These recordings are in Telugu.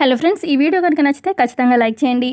హలో ఫ్రెండ్స్ ఈ వీడియో కనుక నచ్చితే ఖచ్చితంగా లైక్ చేయండి.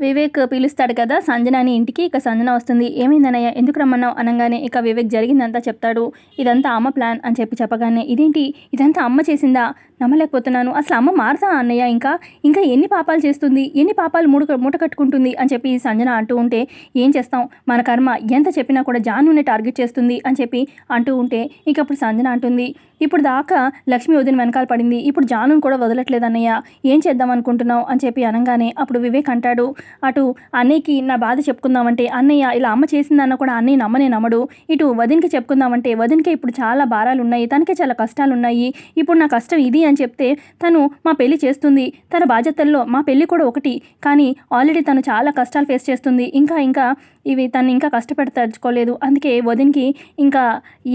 వివేక్ పిలుస్తాడు కదా సంజనాని ఇంటికి. ఇక సంజన వస్తుంది. ఏమైందనయ్య ఎందుకు రమ్మన్నావు? అనగానే ఇక వివేక్ జరిగిందంతా చెప్తాడు. ఇదంతా అమ్మ ప్లాన్ అని చెప్పి చెప్పగానే ఇదేంటి? ఇదంతా అమ్మ చేసిందా? నమ్మలేకపోతున్నాను. అసలు అమ్మ మారుతా అన్నయ్య ఇంకా? ఇంకా ఎన్ని పాపాలు చేస్తుంది? ఎన్ని పాపాలు మూడు మూట కట్టుకుంటుంది? అని చెప్పి సంజన అంటూ ఉంటే ఏం చేస్తాం? మన కర్మ ఎంత చెప్పినా కూడా జానునే టార్గెట్ చేస్తుంది అని చెప్పి అంటూ ఉంటే ఇక అప్పుడు సంజన అంటుంది ఇప్పుడు దాకా లక్ష్మి వదిన వెనకాల పడింది. ఇప్పుడు జాను కూడా వదలట్లేదు అన్నయ్య. ఏం చేద్దాం అనుకుంటున్నావు? అని చెప్పి అనగానే అప్పుడు వివేక్ అంటాడు అటు అన్నయ్యకి నా బాధ చెప్పుకుందామంటే అన్నయ్య ఇలా అమ్మ చేసిందన్న కూడా అన్నయ్య నమ్మనే నమ్మడు. ఇటు వదినకి చెప్పుకుందామంటే వదినకే ఇప్పుడు చాలా భారాలు ఉన్నాయి తనకే చాలా కష్టాలు ఉన్నాయి ఇప్పుడు నా కష్టం ఇది అని చెప్తే తను మా పెళ్ళి చేస్తుంది. తన బాధ్యతల్లో మా పెళ్ళి కూడా ఒకటి. కానీ ఆల్రెడీ తను చాలా కష్టాలు ఫేస్ చేస్తుంది. ఇంకా ఇంకా ఇవి తను ఇంకా కష్టపెడతలుచుకోలేదు అందుకే వదినకి ఇంకా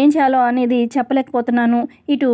ఏం చేయాలో అనేది చెప్పలేకపోతున్నాను. ఇటు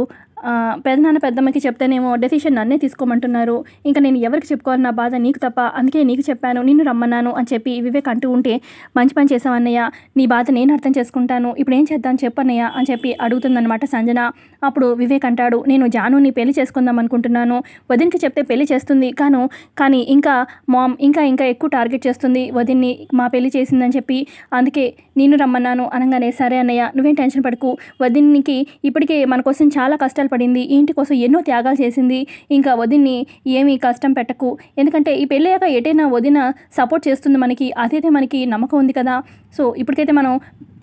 పెదనాన్న పెద్దమ్మకి చెప్తేనేమో డెసిషన్ నన్నే తీసుకోమంటున్నారు. ఇంకా నేను ఎవరికి చెప్పుకోవాలి నా బాధ నీకు తప్ప అందుకే నీకు చెప్పాను నిన్ను రమ్మన్నాను అని చెప్పి వివేక్ అంటూ ఉంటే మంచి పని చేసావన్నయ్య నీ బాధ నేను అర్థం చేసుకుంటాను. ఇప్పుడు ఏం చేద్దాం చెప్పన్నయ్య అని చెప్పి అడుగుతుందన్నమాట సంజన. అప్పుడు వివేక్ అంటాడు నేను జానుని పెళ్ళి చేసుకుందాం అనుకుంటున్నాను. వదిన్కి చెప్తే పెళ్ళి చేస్తుంది. కాను కానీ ఇంకా మామ్ ఇంకా ఇంకా ఎక్కువ టార్గెట్ చేస్తుంది వదిన్ని మా పెళ్ళి చేసిందని చెప్పి. అందుకే నేను రమ్మన్నాను అనగానే సరే అన్నయ్య నువ్వేం టెన్షన్ పడుకు. వదిన్నికి ఇప్పటికే మన కోసం చాలా కష్టాలు పడింది ఇంటి కోసం ఎన్నో త్యాగాలు చేసింది. ఇంకా వదిన్ని ఏమీ కష్టం పెట్టకు. ఎందుకంటే ఈ పెళ్ళయ్యాక ఎటైనా వదిన సపోర్ట్ చేస్తుంది మనకి అదైతే మనకి నమ్మకం ఉంది కదా. సో ఇప్పటికైతే మనం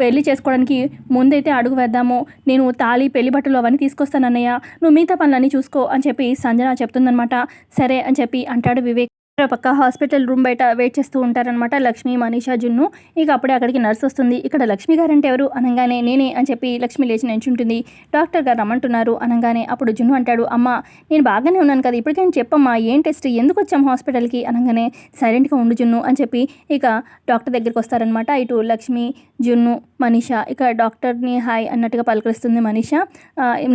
పెళ్ళి చేసుకోవడానికి ముందైతే అడుగు వేద్దాము. నేను తాళి పెళ్ళి బట్టలు అవన్నీ తీసుకొస్తానన్నయ్య నువ్వు మిగతా పనులన్నీ చూసుకో అని చెప్పి సంజన చెప్తుందనమాట సరే అని చెప్పి అంటాడు వివేక్. పక్క హాస్పిటల్ రూమ్ బయట వెయిట్ చేస్తూ ఉంటారనమాట లక్ష్మి మనీషా జున్ను. ఇక అప్పుడే అక్కడికి నర్స్ వస్తుంది. ఇక్కడ లక్ష్మి గారు అంటే ఎవరు? అనగానే నేనే అని చెప్పి లక్ష్మి లేచి నించుంటుంది డాక్టర్ గారు రమ్మంటున్నారు. అనగానే అప్పుడు జున్ను అంటాడు అమ్మ నేను బాగానే ఉన్నాను కదా ఇప్పటికైనా చెప్పమ్మా ఏం టెస్ట్? ఎందుకు వచ్చాం హాస్పిటల్కి? అనగానే సైలెంట్గా ఉండు జున్ను అని చెప్పి ఇక డాక్టర్ దగ్గరికి వస్తారనమాట ఇటు లక్ష్మి జున్ను మనీషా ఇక డాక్టర్ని హాయ్ అన్నట్టుగా పలకరిస్తుంది మనీషా.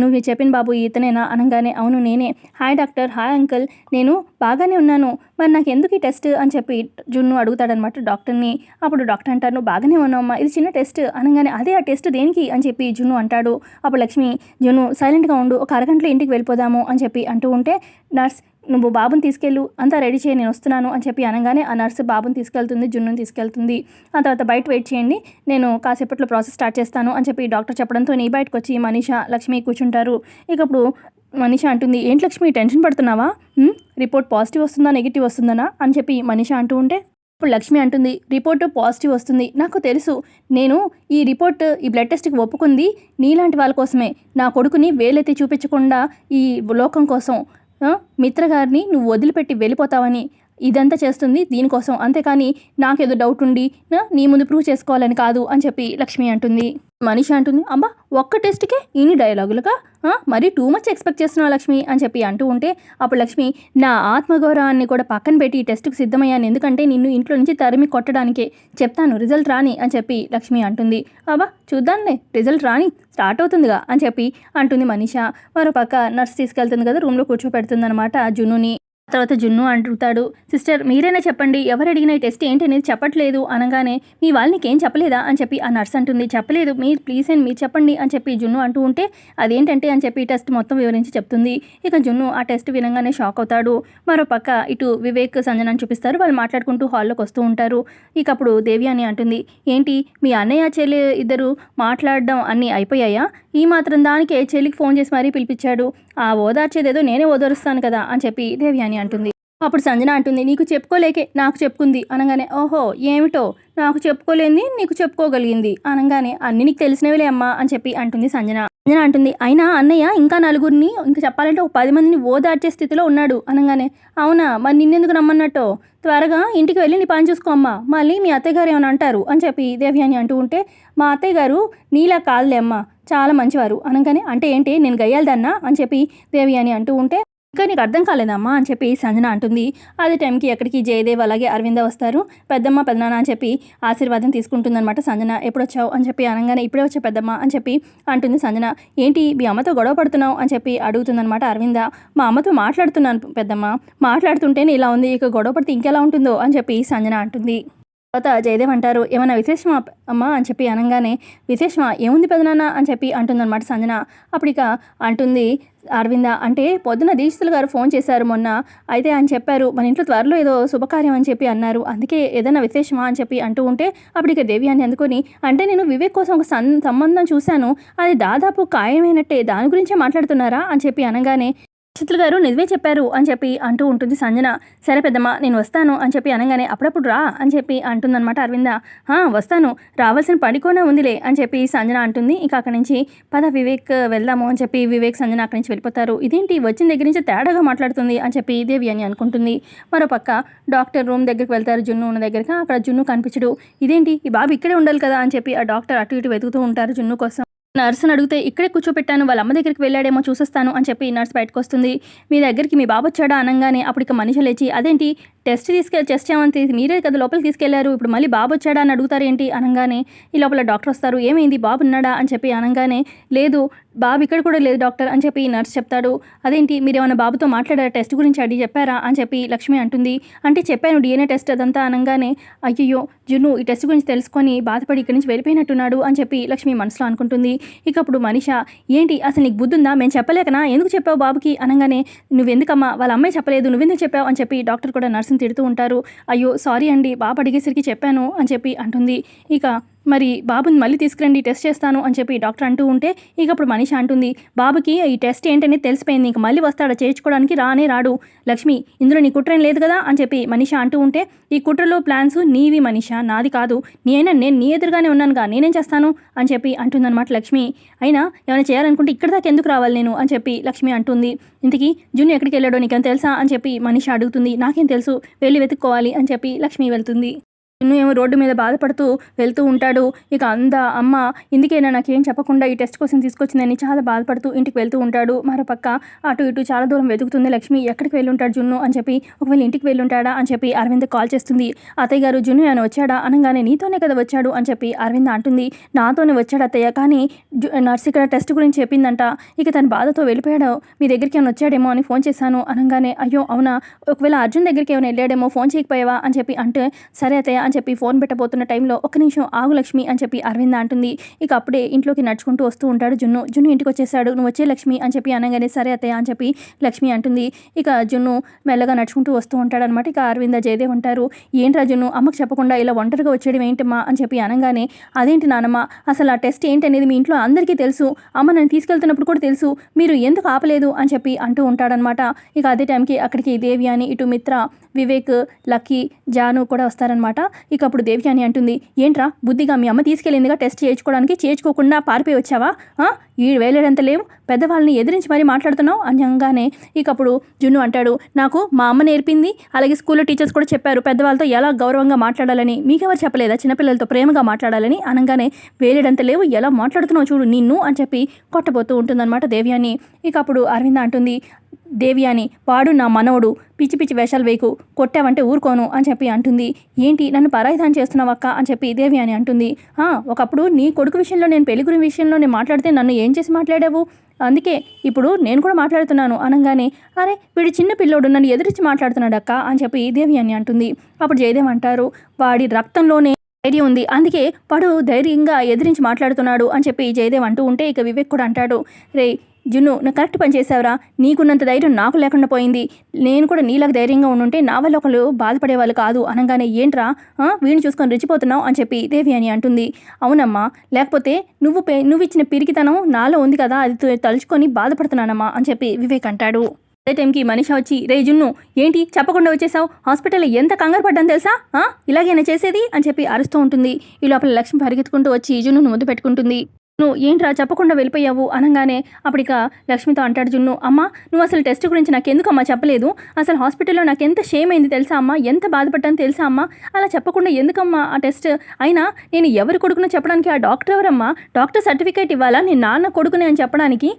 నువ్వు చెప్పిన బాబు ఇతనేనా అనగానే అవును నేనే. Hi doctor. Hi uncle. నేను బాగానే ఉన్నాను. మరి నాకు ఎందుకు ఈ టెస్ట్ అని చెప్పి జున్ను అడుగుతాడనమాట డాక్టర్ని. అప్పుడు డాక్టర్ అంటారు నువ్వు బాగానే ఉన్నావమ్మా ఇది చిన్న టెస్ట్ అనగానే అదే ఆ టెస్ట్ దేనికి? అని చెప్పి జున్ను అంటాడు. అప్పుడు లక్ష్మి జున్ను సైలెంట్గా ఉండు ఒక అరగంటలో ఇంటికి వెళ్ళిపోదాము అని చెప్పి అంటూ ఉంటే నర్స్ నువ్వు బాబుని తీసుకెళ్ళు అంతా రెడీ చేయి నేను వస్తున్నాను అని చెప్పి అనగానే ఆ నర్సు బాబుని తీసుకెళ్తుంది జున్నుని తీసుకెళ్తుంది. ఆ తర్వాత బయట వెయిట్ చేయండి నేను కాసేపట్లో ప్రాసెస్ స్టార్ట్ చేస్తాను అని చెప్పి డాక్టర్ చెప్పడంతో నీ బయటకు వచ్చి మనీష లక్ష్మి కూర్చుంటారు. ఇక మనిష అంటుంది ఏంటి లక్ష్మి టెన్షన్ పడుతున్నావా? రిపోర్ట్ పాజిటివ్ వస్తుందా నెగిటివ్ వస్తుందనా? అని చెప్పి మనిష అంటూ ఉంటే ఇప్పుడు లక్ష్మి అంటుంది రిపోర్ట్ పాజిటివ్ వస్తుంది. నాకు తెలుసు. నేను ఈ రిపోర్ట్ ఈ బ్లడ్ టెస్ట్కి ఒప్పుకుంది నీలాంటి వాళ్ళ కోసమే. నా కొడుకుని వేలెత్తి చూపించకుండా ఈ లోకం కోసం మిత్రగారిని నువ్వు వదిలిపెట్టి వెళ్ళిపోతావని. ఇదంతా చేస్తుంది దీనికోసం. అంతేకాని నాకేదో డౌట్ ఉండి నీ ముందు ప్రూవ్ చేసుకోవాలని కాదు అని చెప్పి లక్ష్మి అంటుంది. మనిషి అంటుంది అబ్బా ఒక్క టెస్ట్కే ఇన్ని డైలాగులుగా మరీ టూ మచ్ ఎక్స్పెక్ట్ చేస్తున్నావు లక్ష్మి అని చెప్పి అంటూ ఉంటే అప్పుడు లక్ష్మి నా ఆత్మగౌరవాన్ని కూడా పక్కన పెట్టి ఈ టెస్ట్కి సిద్ధమయ్యాను. ఎందుకంటే నిన్ను ఇంట్లో నుంచి తరిమి కొట్టడానికే చెప్తాను. రిజల్ట్ రాని అని చెప్పి లక్ష్మి అంటుంది. అబ్బా చూద్దాంలే రిజల్ట్ రాని స్టార్ట్ అవుతుందిగా అని చెప్పి అంటుంది మనిషా. మరో పక్క నర్స్ తీసుకెళ్తుంది కదా రూమ్లో కూర్చోపెడుతుంది అనమాట జునుని. తర్వాత జున్ను అంటుతాడు సిస్టర్ మీరైనా చెప్పండి ఎవరు అడిగిన ఈ టెస్ట్ ఏంటి అనేది చెప్పట్లేదు అనగానే మీ వాళ్ళకి ఏం చెప్పలేదా? అని చెప్పి ఆ నర్స్ అంటుంది చెప్పలేదు మీరు ప్లీజ్ అండ్ మీరు చెప్పండి అని చెప్పి జున్ను అంటూ ఉంటే అదేంటంటే అని చెప్పి టెస్ట్ మొత్తం వివరించి చెప్తుంది. ఇక జున్ను ఆ టెస్ట్ వినంగానే షాక్ అవుతాడు. మరో పక్క ఇటు వివేక్ సంజనాన్ని చూపిస్తారు వాళ్ళు మాట్లాడుకుంటూ హాల్లోకి వస్తూ ఉంటారు. ఇక అప్పుడు దేవి అని అంటుంది ఏంటి మీ అన్నయ్య చెల్లి ఇద్దరు మాట్లాడడం అన్నీ అయిపోయాయా? ఈ మాత్రం దానికి చెల్లికి ఫోన్ చేసి మరీ పిలిపించాడు? ఆ ఓదార్చేదేదో నేనే ఓదారుస్తాను కదా అని చెప్పి అని అంటుంది. అప్పుడు సంజన అంటుంది నీకు చెప్పుకోలేకే నాకు చెప్పుకుంది. అనగానే ఓహో ఏమిటో? నాకు చెప్పుకోలేంది నీకు చెప్పుకోగలిగింది. అనగానే అన్ని నీకు తెలిసినవిలే అమ్మా అని చెప్పి అంటుంది సంజన. సంజన అంటుంది అయినా అన్నయ్య ఇంకా నలుగురిని ఇంకా చెప్పాలంటే ఒక పది మందిని ఓదార్చే స్థితిలో ఉన్నాడు. అనగానే అవునా? మరి నిన్నెందుకు రమ్మన్నట్టు? త్వరగా ఇంటికి వెళ్ళి నీ పని చూసుకో అమ్మా మళ్ళీ మీ అత్తయ్య గారు ఏమైనా అంటారు? అని చెప్పి దేవ్యాని అంటూ ఉంటే మా అత్తయ్య గారు నీలా కాదులే అమ్మా చాలా మంచివారు. అనగానే అంటే ఏంటి? నేను గయ్యాలదన్నా? అని చెప్పి దేవి అని అంటూ ఉంటే ఇంకా నీకు అర్థం కాలేదమ్మా అని చెప్పి సంజన అంటుంది. అదే టైంకి ఎక్కడికి జయదేవ్ అలాగే అరవింద వస్తారు. పెద్దమ్మ పెద్దనాన్న అని చెప్పి ఆశీర్వాదం తీసుకుంటుందన్నమాట సంజన. ఎప్పుడు వచ్చావు అని చెప్పి అనగానే ఇప్పుడే వచ్చా పెద్దమ్మ అని చెప్పి అంటుంది సంజన. ఏంటి మీ అమ్మతో గొడవ పడుతున్నావు అని చెప్పి అడుగుతుందనమాట అరవింద. మా అమ్మతో మాట్లాడుతున్నాను పెద్దమ్మ. మాట్లాడుతుంటేనే ఇలా ఉంది. ఇక గొడవ పడితే ఇంకెలా ఉంటుందో అని చెప్పి సంజన అంటుంది. తర్వాత జయదేవ్ అంటారు ఏమైనా విశేషమా అమ్మా? అని చెప్పి అనగానే విశేషమా? ఏముంది పెదనాన్న అని చెప్పి అంటుందన్నమాట సంజన. అప్పుడు ఇక అంటుంది అరవింద అంటే పొద్దున దీక్షితులు గారు ఫోన్ చేశారు మొన్న. అయితే అని చెప్పారు మన ఇంట్లో త్వరలో ఏదో శుభకార్యం అని చెప్పి అన్నారు. అందుకే ఏదైనా విశేషమా? అని చెప్పి అంటూ ఉంటే అప్పుడు దేవి అని అందుకొని అంటే నేను వివేక్ కోసం ఒక సంబంధం చూశాను. అది దాదాపు ఖాయమైనట్టే. దాని గురించే మాట్లాడుతున్నారా? అని చెప్పి అనగానే చిత్రులు గారు నిజమే చెప్పారు అని చెప్పి అంటూ ఉంటుంది సంజన. సరే పెద్దమ్మ నేను వస్తాను అని చెప్పి అనగానే అప్పుడప్పుడు రా అని చెప్పి అంటుందన్నమాట అరవింద. "హా, వస్తాను. రావాల్సిన పడికోనే ఉందిలే అని చెప్పి సంజన అంటుంది. ఇక అక్కడి నుంచి పద వివేక్ వెళ్దాము అని చెప్పి వివేక్ సంజన అక్కడి నుంచి వెళ్ళిపోతారు. ఇదేంటి? వచ్చిన దగ్గర నుంచి తేడాగా మాట్లాడుతుంది అని చెప్పి దేవి అని అనుకుంటుంది. మరోపక్క డాక్టర్ రూమ్ దగ్గరికి వెళ్తారు జున్ను ఉన్న దగ్గరికి అక్కడ జున్ను కనిపించడు. ఇదేంటి? ఈ బాబు ఇక్కడే ఉండాలి కదా అని చెప్పి ఆ డాక్టర్ అటు ఇటు వెతుకుతూ ఉంటారు జున్ను కోసం. నర్సును అడిగితే ఇక్కడే కూర్చోపెట్టాను వాళ్ళ అమ్మ దగ్గరికి వెళ్ళాడేమో చూసేస్తాను అని చెప్పి నర్స్ బయటకు వస్తుంది మీ దగ్గరికి మీ బాబు వచ్చాడా అనగానే అప్పుడు ఇక మనిషి లేచి అదేంటి? టెస్ట్ తీసుకెళ్ళి టెస్ట్ చేయమని మీరే కదా లోపలికి తీసుకెళ్ళారు. ఇప్పుడు మళ్ళీ బాబు వచ్చాడా అని అడుగుతారు ఏంటి? అనగానే ఈ లోపల డాక్టర్ వస్తారు. ఏమైంది? బాబు ఉన్నాడా? అని చెప్పి అనగానే లేదు బాబు ఇక్కడ కూడా లేదు డాక్టర్ అని చెప్పి నర్స్ చెప్తాడు. అదేంటి? మీరు ఏమైనా బాబుతో మాట్లాడారా? టెస్ట్ గురించి అడిగి చెప్పారా? అని చెప్పి లక్ష్మి అంటుంది. అంటే చెప్పాను డిఎన్ఏ టెస్ట్ అదంతా అనగానే అయ్యయ్యో జున్ను ఈ టెస్ట్ గురించి తెలుసుకొని బాధపడి ఇక్కడి నుంచి వెళ్ళిపోయినట్టున్నాడు అని చెప్పి లక్ష్మి మనసులో అనుకుంటుంది. ఇక అప్పుడు మనిష ఏంటి? అసలు నీకు బుద్ధి ఉందా మేము చెప్పలేకనా? ఎందుకు చెప్పావు బాబుకి? అనగానే నువ్వెందుకమ్మా? వాళ్ళ అమ్మాయి చెప్పలేదు. నువ్వెందుకు చెప్పావు? అని చెప్పి డాక్టర్ కూడా నర్స్ తిడుతూ ఉంటారు. అయ్యో సారీ అండి బాబు అడిగేసరికి చెప్పాను అని చెప్పి అంటుంది. ఇక మరి బాబుని మళ్ళీ తీసుకురండి టెస్ట్ చేస్తాను అని చెప్పి డాక్టర్ అంటూ ఉంటే ఇక అప్పుడు మనిషి అంటుంది బాబుకి ఈ టెస్ట్ ఏంటనేది తెలిసిపోయింది ఇంక మళ్ళీ వస్తాడా చేర్చుకోవడానికి రానే రాడు. లక్ష్మి ఇందులో నీ కుట్రేం లేదు కదా? అని చెప్పి మనిష అంటూ ఉంటే ఈ కుట్రలో ప్లాన్స్ నీవి మనిష నాది కాదు. నేనైనా నేను నీ ఎదురుగానే ఉన్నానుగా నేనేం చేస్తాను? అని చెప్పి అంటుందన్నమాట లక్ష్మి. అయినా ఏమైనా చేయాలనుకుంటే ఇక్కడ దాకా ఎందుకు రావాలి నేను? అని చెప్పి లక్ష్మి అంటుంది. ఇంతకీ జున్ను ఎక్కడికి వెళ్ళాడో నీకేం తెలుసా? అని చెప్పి మనిషి అడుగుతుంది. నాకేం తెలుసు వెళ్ళి వెతుక్కోవాలి అని చెప్పి లక్ష్మి వెళ్తుంది. ఇన్ను ఏమో రోడ్డు మీద బాధపడుతూ వెళ్తూ ఉంటాడు. ఇక అంద అమ్మ ఇందుకేనా నాకేం చెప్పకుండా ఈ టెస్ట్ కోసం తీసుకొచ్చిందని చాలా బాధపడుతూ ఇంటికి వెళ్తూ ఉంటాడు. మరోపక్క అటు ఇటు చాలా దూరం వెతుకుతుంది లక్ష్మి. ఎక్కడికి వెళ్ళుంటాడు జున్ను అని చెప్పి ఒకవేళ ఇంటికి వెళ్ళి ఉంటాడా అని చెప్పి అరవింద్ కాల్ చేస్తుంది. అత్తయ్య గారు జున్ను ఆయన వచ్చాడా? అనగానే నీతోనే కదా వచ్చాడు అని చెప్పి అరవింద్ అంటుంది. నాతోనే వచ్చాడు అత్తయ్య కానీ జు- నర్స్ ఇక్కడ టెస్ట్ గురించి చెప్పిందంట. ఇక తన బాధతో వెళ్ళిపోయాడు. మీ దగ్గరికి ఏమైనా వచ్చాడేమో అని ఫోన్ చేశాను. అనగానే అయ్యో అవునా? ఒకవేళ అర్జున్ దగ్గరికి ఏమైనా వెళ్ళాడేమో ఫోన్ చేయకపోయావా అని చెప్పి అంటే సరే అత్తయ్య అని చెప్పి ఫోన్ పెట్టబోతున్న టైంలో ఒక నిమిషం ఆగు లక్ష్మి అని చెప్పి అరవింద అంటుంది. ఇక అప్పుడే ఇంట్లోకి నడుచుకుంటూ వస్తూ ఉంటాడు జున్ను. జున్ను ఇంటికి వచ్చేసాడు. నువ్వు వచ్చే లక్ష్మి అని చెప్పి అనగానే సరే అత్తయ్య అని చెప్పి లక్ష్మి అంటుంది. ఇక జున్ను మెల్లగా నడుచుకుంటూ వస్తూ ఉంటాడు అనమాట ఇక అరవింద జయదేవ్ ఉంటారు. ఏంట్రా జున్ను? అమ్మకు చెప్పకుండా ఇలా ఒంటరిగా వచ్చేయడం ఏంటమ్మా? అని చెప్పి అనగానే అదేంటి నానమ్మ? అసలు ఆ టెస్ట్ ఏంటి అనేది మీ ఇంట్లో అందరికీ తెలుసు. అమ్మ నన్ను తీసుకెళ్తున్నప్పుడు కూడా తెలుసు. మీరు ఎందుకు ఆపలేదు? అని చెప్పి అంటూ ఉంటాడనమాట. ఇక అదే టైంకి అక్కడికి దేవి అని ఇటు మిత్ర వివేక్ లక్కీ జాను కూడా వస్తారనమాట. ఇక అప్పుడు దేవ్యాని అంటుంది ఏంట్రా బుద్ధిగా మీ అమ్మ తీసుకెళ్ళిందిగా టెస్ట్ చేయించుకోవడానికి చేయించుకోకుండా పారిపోయి వచ్చావా? ఈ వేలేడంత లేవు? పెద్దవాళ్ళని ఎదిరించి మరీ మాట్లాడుతున్నావు? అని అనగానే ఇక అప్పుడు జున్ను అంటాడు నాకు మా అమ్మ నేర్పింది అలాగే స్కూల్లో టీచర్స్ కూడా చెప్పారు పెద్దవాళ్ళతో ఎలా గౌరవంగా మాట్లాడాలని మీకెవరు చెప్పలేదా? చిన్నపిల్లలతో ప్రేమగా మాట్లాడాలని? అనగానే వేలేడంత లేవు ఎలా మాట్లాడుతున్నావు చూడు నిన్ను? అని చెప్పి కొట్టబోతూ ఉంటుందన్నమాట దేవ్యాని ఇక అప్పుడు అరవింద అంటుంది దేవి అని వాడు నా మనవడు పిచ్చి పిచ్చి వేషాలు వేకు కొట్టావంటే ఊరుకోను అని చెప్పి అంటుంది. ఏంటి నన్ను పరాయిదాన్ చేస్తున్నావక్క అని చెప్పి దేవి అని అంటుంది. ఒకప్పుడు నీ కొడుకు విషయంలో నేను పెళ్ళి గురి విషయంలో నేను మాట్లాడితే నన్ను ఏం చేసి మాట్లాడావు? అందుకే ఇప్పుడు నేను కూడా మాట్లాడుతున్నాను అనగానే అరే వీడు చిన్న పిల్లోడు నన్ను ఎదిరించి మాట్లాడుతున్నాడు అక్క అని చెప్పి దేవి అని అంటుంది. అప్పుడు జయదేవ్ అంటారు వాడి రక్తంలోనే ధైర్యం ఉంది అందుకే వాడు ధైర్యంగా ఎదిరించి మాట్లాడుతున్నాడు అని చెప్పి జయదేవ్ అంటూ ఉంటే ఇక వివేక్ కూడా అంటాడు. రే జున్ను నువ్వు కరెక్ట్ పని చేసావురా నీకున్నంత ధైర్యం నాకు లేకుండా పోయింది. నేను కూడా నీలాగా ధైర్యంగా ఉండుంటే నా వల్ల ఒకళ్ళు బాధపడేవాళ్ళు కాదు. అనగానే ఏంట్రా? ఆ, వీడిని చూసుకొని రెచ్చిపోతున్నావు? అని చెప్పి దేవి అని అంటుంది. అవునమ్మా లేకపోతే నువ్వు పే నువ్వు ఇచ్చిన పిరికితనం నాలో ఉంది కదా అది తలుచుకొని బాధపడుతున్నానమ్మా అని చెప్పి వివేక్ అంటాడు. అదే టైంకి మనిషి వచ్చి రే జున్ను ఏంటి? చెప్పకుండా వచ్చేసావు హాస్పిటల్లో ఎంత కంగారు పడ్డాను తెలుసా? ఇలాగైనా చేసేది? అని చెప్పి అరుస్తూ ఉంటుంది. ఈ లోపల లక్ష్మి పరిగెత్తుకుంటూ వచ్చి జున్నును ముద్దు పెట్టుకుంటుంది. నువ్వు ఏంట్రా చెప్పకుండా వెళ్ళిపోయావు అనగానే అప్పటిక లక్ష్మితో అంటాడు జున్ను అమ్మ నువ్వు అసలు టెస్ట్ గురించి నాకు ఎందుకమ్మా చెప్పలేదు? అసలు హాస్పిటల్లో నాకు ఎంత షేమ్ అయింది తెలుసా అమ్మా? ఎంత బాధపడ్డాను తెలుసా అమ్మా? అలా చెప్పకుండా ఎందుకమ్మా ఆ టెస్ట్? అయినా నేను ఎవరి కొడుకునో చెప్పడానికి ఆ డాక్టర్ ఎవరమ్మా? డాక్టర్ సర్టిఫికేట్ ఇవ్వాలా? నేను నాన్న కొడుకునే అని చెప్పడానికి?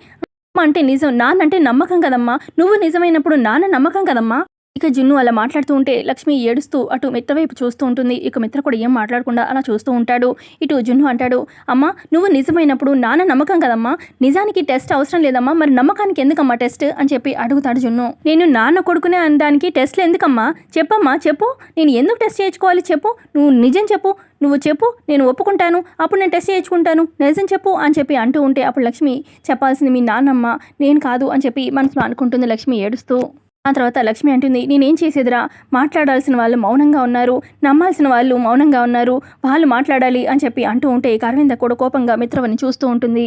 అమ్మ అంటే నిజం నాన్న అంటే నమ్మకం కదమ్మా? నువ్వు నిజమైనప్పుడు నాన్న నమ్మకం కదమ్మా? ఇక జున్ను అలా మాట్లాడుతూ ఉంటే లక్ష్మి ఏడుస్తూ అటు మిత్ర వైపు చూస్తూ ఉంటుంది. ఇక మిత్ర కూడా ఏం మాట్లాడకుండా అలా చూస్తూ ఉంటాడు. ఇటు జున్ను అంటాడు అమ్మా నువ్వు నిజమైనప్పుడు నాన్న నమ్మకం కదమ్మా? నిజానికి టెస్ట్ అవసరం లేదమ్మా. మరి నమ్మకానికి ఎందుకమ్మా టెస్ట్? అని చెప్పి అడుగుతాడు జున్ను. నేను నాన్న కొడుకునే అనడానికి టెస్ట్లు ఎందుకమ్మా? చెప్పమ్మా చెప్పు. నేను ఎందుకు టెస్ట్ చేయించుకోవాలి చెప్పు. నువ్వు నిజం చెప్పు. నువ్వు చెప్పు. నేను ఒప్పుకుంటాను. అప్పుడు నేను టెస్ట్ చేయించుకుంటాను. నిజం చెప్పు. అని చెప్పి అంటూ ఉంటే అప్పుడు లక్ష్మి చెప్పాల్సింది మీ నాన్నమ్మ. నేను కాదు. అని చెప్పి మనసులో అనుకుంటుంది లక్ష్మి ఏడుస్తూ. ఆ తర్వాత లక్ష్మి అంటుంది నేనేం చేసేదిరా? మాట్లాడాల్సిన వాళ్ళు మౌనంగా ఉన్నారు. నమ్మాల్సిన వాళ్ళు మౌనంగా ఉన్నారు. వాళ్ళు మాట్లాడాలి అని చెప్పి అంటూ ఉంటే ఇక అరవింద కూడా కోపంగా మిత్రవని చూస్తూ ఉంటుంది.